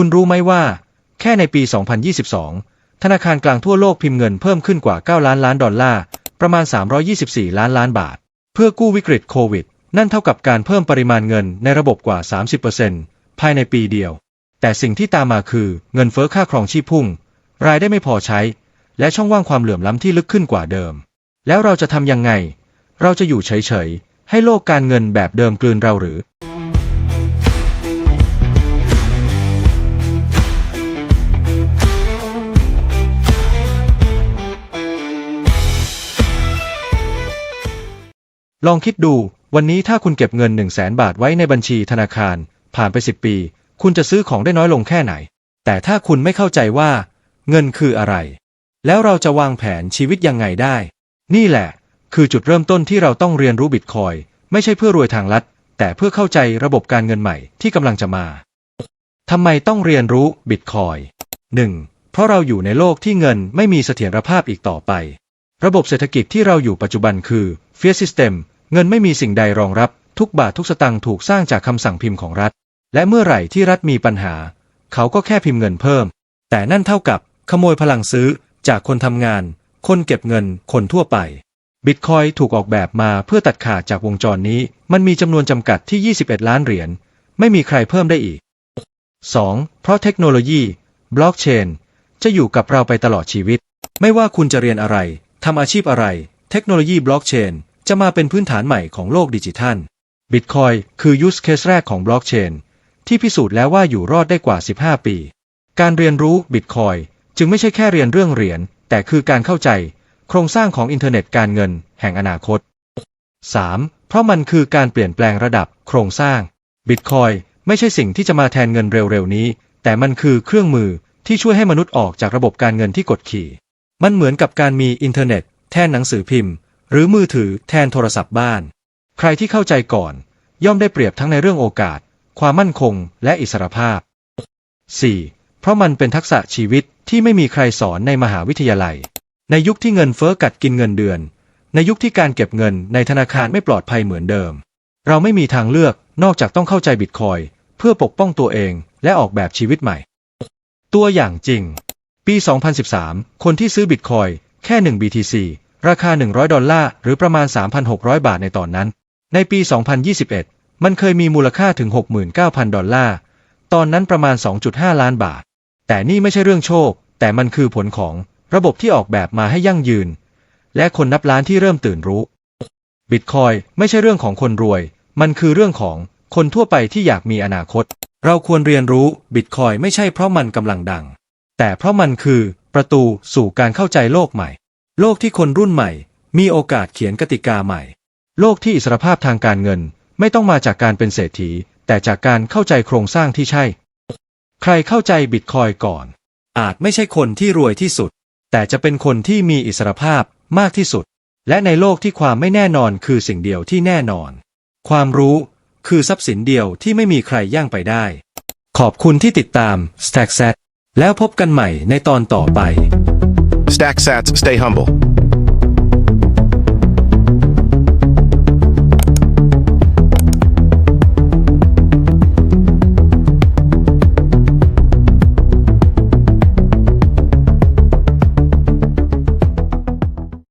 คุณรู้ไหมว่า แค่ในปี 2022 ธนาคารกลางทั่วโลกพิมพ์เงินเพิ่มขึ้นกว่า 9 ล้านล้านดอลลาร์ ประมาณ 324 ล้านล้านบาท เพื่อกู้วิกฤตโควิด นั่นเท่ากับการเพิ่มปริมาณเงินในระบบกว่า 30%ภายในปีเดียว แต่สิ่งที่ตามมาคือเงินเฟ้อค่าครองชีพพุ่ง รายได้ไม่พอใช้ และช่องว่างความเหลื่อมล้ำที่ลึกขึ้นกว่าเดิม แล้วเราจะทำยังไง เราจะอยู่เฉยๆ ให้โลกการเงินแบบเดิมกลืนเราหรือ ลองคิดดู วันนี้ถ้าคุณเก็บเงิน 1 0 0 0 0แสนบาทไว้ในบัญชีธนาคาร ผ่านไป 10 ปี คุณจะซื้อของได้น้อยลงแค่ไหน แต่ถ้าคุณไม่เข้าใจว่า เงินคืออะไร แล้วเราจะวางแผนชีวิตยังไงได้ นี่แหละ คือจุดเริ่มต้นที่เราต้องเรียนรู้บิตคอยไม่ใช่เพื่อรวยทางลัด แต่เพื่อเข้าใจระบบการเงินใหม่ที่กำลังจะมาทำไมต้องเรียนรู้บิตคอยหนึ่งเพราะเราอยู่ในโลกที่เงินไม่มีเสถียรภาพอีกต่อไป ระบบเศรษฐกิจที่เราอยู่ปัจจุบันคือ Fiat System เงินไม่มีสิ่งใดรองรับ ทุกบาททุกสตางค์ถูกสร้างจากคำสั่งพิมพ์ของรัฐ และเมื่อไหร่ที่รัฐมีปัญหา เขาก็แค่พิมพ์เงินเพิ่ม แต่นั่นเท่ากับขโมยพลังซื้อจากคนทำงาน คนเก็บเงิน คนทั่วไป บิตคอยถูกออกแบบมาเพื่อตัดขาดจากวงจรนี้ มันมีจำนวนจำกัดที่ 21 ล้านเหรียญ ไม่มีใครเพิ่มได้อีก 2. เพราะเทคโนโลยี บล็อกเชน จะอยู่กับเราไปตลอดชีวิต ไม่ว่าคุณจะเรียนอะไร ทำอาชีพอะไร เทคโนโลยีบล็อกเชน จะมาเป็นพื้นฐานใหม่ของโลกดิจิทัลบิตคอยคือยูสเคสแรกของบล็อกเชนที่พิสูจน์แล้วว่าอยู่รอดได้กว่า 15 ปี การเรียนรู้บิตคอยจึงไม่ใช่แค่เรียนเรื่องเหรียญแต่คือการเข้าใจ โครงสร้างของอินเทอร์เน็ตการเงิน แห่งอนาคต 3. เพราะมันคือการเปลี่ยนแปลงระดับโครงสร้างบิตคอยไม่ใช่สิ่งที่จะมาแทนเงินเร็วๆนี้ แต่มันคือเครื่องมือที่ช่วยให้มนุษย์ออกจากระบบการเงินที่กดขี่ มันเหมือนกับการมีอินเทอร์เน็ต แทนหนังสือพิมพ์ หรือมือถือแทนโทรศัพท์บ้าน ใครที่เข้าใจก่อน ย่อมได้เปรียบทั้งในเรื่องโอกาส ความมั่นคง และอิสรภาพ 4. เพราะมันเป็นทักษะชีวิตที่ไม่มีใครสอนในมหาวิทยาลัย ในยุคที่เงินเฟ้อกัดกินเงินเดือน ในยุคที่การเก็บเงินในธนาคารไม่ปลอดภัยเหมือนเดิม เราไม่มีทางเลือกนอกจากต้องเข้าใจบิตคอยเพื่อปกป้องตัวเองและออกแบบชีวิตใหม่ ตัวอย่างจริง ปี 2013 คนที่ซื้อบิตคอยแค่ 1 BTC ราคา 100 ดอลลาร์หรือประมาณ 3,600 บาทในตอนนั้น ในปี 2021 มันเคยมีมูลค่าถึง 69,000 ดอลลาร์ ตอนนั้นประมาณ 2.5 ล้านบาท แต่นี่ไม่ใช่เรื่องโชค แต่มันคือผลของระบบที่ออกแบบมาให้ยั่งยืน และคนนับล้านที่เริ่มตื่นรู้ บิตคอยไม่ใช่เรื่องของคนรวย มันคือเรื่องของคนทั่วไปที่อยากมีอนาคต เราควรเรียนรู้บิตคอยไม่ใช่เพราะมันกำลังดัง แต่เพราะมันคือประตูสู่การเข้าใจโลกใหม่ โลกที่คนรุ่นใหม่ มีโอกาสเขียนกติกาใหม่ โลกที่อิสรภาพทางการเงินไม่ต้องมาจากการเป็นเศรษฐี แต่จากการเข้าใจโครงสร้างที่ใช่ ใครเข้าใจบิตคอยก่อน อาจไม่ใช่คนที่รวยที่สุด แต่จะเป็นคนที่มีอิสรภาพมากที่สุด และในโลกที่ความไม่แน่นอนคือสิ่งเดียวที่แน่นอน ความรู้คือทรัพย์สินเดียวที่ไม่มีใครย่างไปได้ ขอบคุณที่ติดตาม Stack Set แล้วพบกันใหม่ในตอนต่อไป Stack sats, stay humble.